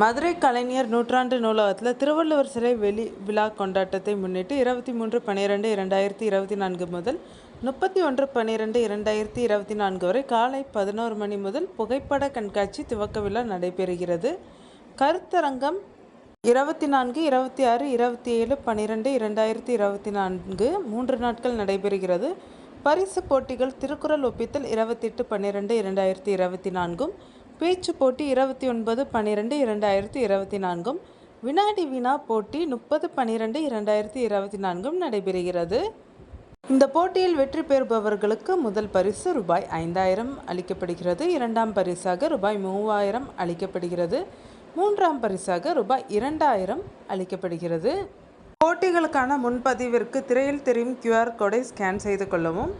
மதுரை கலைஞர் நூற்றாண்டு நூலகத்தில் திருவள்ளுவர் சிலை வெளி விழா கொண்டாட்டத்தை முன்னிட்டு இருபத்தி மூன்று பன்னிரெண்டு இரண்டாயிரத்தி இருபத்தி நான்கு முதல் முப்பத்தி ஒன்று பன்னிரெண்டு இரண்டாயிரத்தி இருபத்தி நான்கு வரை காலை பதினோரு மணி முதல் புகைப்பட கண்காட்சி துவக்க விழா நடைபெறுகிறது. கருத்தரங்கம் இருபத்தி நான்கு இருபத்தி ஆறு இருபத்தி ஏழு பன்னிரெண்டு இரண்டாயிரத்தி இருபத்தி நான்கு மூன்று நாட்கள் நடைபெறுகிறது. பரிசு போட்டிகள் திருக்குறள் ஒப்பித்தல் இருபத்தெட்டு பன்னிரெண்டு இரண்டாயிரத்தி இருபத்தி நான்கும் பேச்சு போட்டி இருபத்தி ஒன்பது பன்னிரெண்டு இரண்டாயிரத்தி இருபத்தி நான்கும் வினாடி வினா போட்டி முப்பது பன்னிரெண்டு இரண்டாயிரத்தி இருபத்தி நான்கும் நடைபெறுகிறது. இந்த போட்டியில் வெற்றி பெறுபவர்களுக்கு முதல் பரிசு ரூபாய் ஐந்தாயிரம் அளிக்கப்படுகிறது. இரண்டாம் பரிசாக ரூபாய் மூவாயிரம் அளிக்கப்படுகிறது. மூன்றாம் பரிசாக ரூபாய் இரண்டாயிரம் அளிக்கப்படுகிறது. போட்டிகளுக்கான முன்பதிவிற்கு திரையில் தெரியும் கியூஆர் கோடை ஸ்கேன் செய்து கொள்ளவும்.